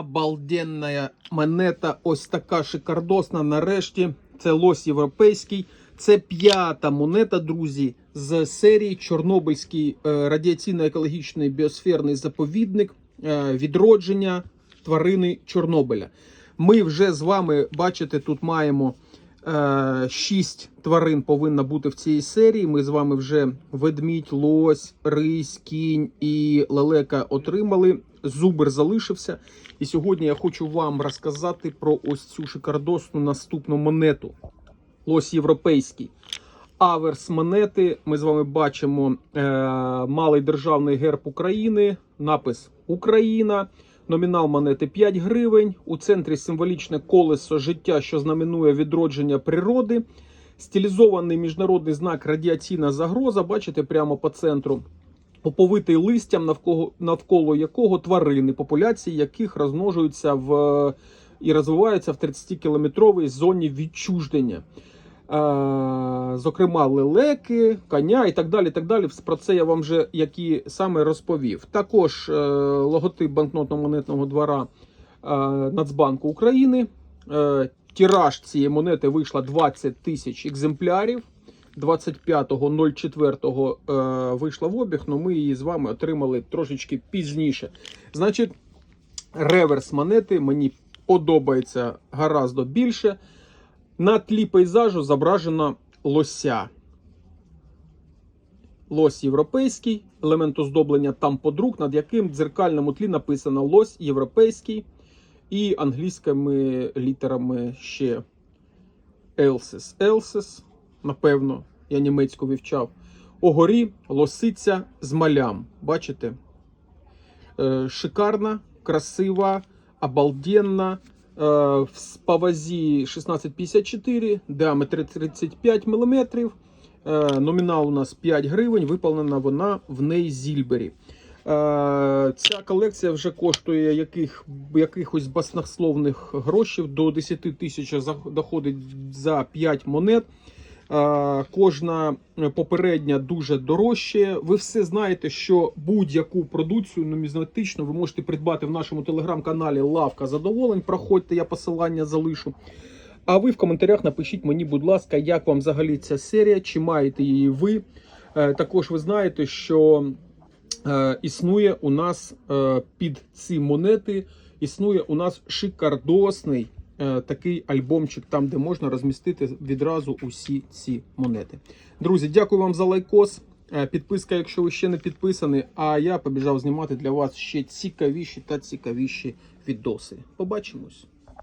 Обалденна монета, ось така шикардосна. Нарешті це лось європейський. Це п'ята монета, друзі, з серії Чорнобильський е, радіаційно-екологічний біосферний заповідник е, відродження тварини Чорнобиля. Ми вже з вами бачите, тут маємо е, шість тварин повинно бути в цій серії. Ми з вами вже ведмідь, лось, рись, кінь і лелека отримали. Зубр залишився. І сьогодні я хочу вам розказати про ось цю шикардосну наступну монету. Лось європейський. Аверс монети. Ми з вами бачимо е, малий державний герб України, напис Україна. Номінал монети 5 гривень. У центрі символічне колесо життя, що знаменує відродження природи. Стилізований міжнародний знак радіаційна загроза. Бачите, прямо по центру. Оповитий листям, навколо, навколо якого тварини, популяції яких розмножуються в і розвиваються в 30-кілометровій зоні відчуждення. Е, зокрема, лелеки, коня і так далі. так далі. Про це я вам вже які саме розповів. Також е, логотип банкнотно-монетного двора е, Нацбанку України. Тираж цієї монети вийшла 20 тисяч екземплярів. 25.04 е, вийшла в обіг, але ми її з вами отримали трошечки пізніше. Значить, реверс монети мені подобається гораздо більше. На тлі пейзажу зображено лося. Лось європейський, елемент оздоблення там подруг, над яким в дзеркальному тлі написано лось європейський і англійськими літерами ще Елсис. Елсис, напевно, я німецьку вивчав. Огорі лосиця з малям. Бачите? Е, шикарна, красива, обалденна. В павазі 1654, діаметр 35 мм. Е, номінал у нас 5 гривень, виповнена вона в Нейзільбері. Е, Ця колекція вже коштує яких, якихось баснословних грошей. До 10 тисяч доходить за 5 монет. Е, Кожна попередня дуже дорожче. Ви все знаєте, що будь-яку продукцію нумізматичну ви можете придбати в нашому телеграм-каналі Лавка Задоволень. Проходьте, я посилання залишу. А ви в коментарях напишіть мені, будь ласка, як вам взагалі ця серія, чи маєте її ви. Е, Також ви знаєте, що е, існує у нас е, під ці монети, існує у нас шикардосний е, такий альбомчик, там де можна розмістити відразу усі ці монети. Друзі, дякую вам за лайкос. Е, Підписка, якщо ви ще не підписані. А я побіжав знімати для вас ще цікавіші та цікавіші відоси. Побачимось.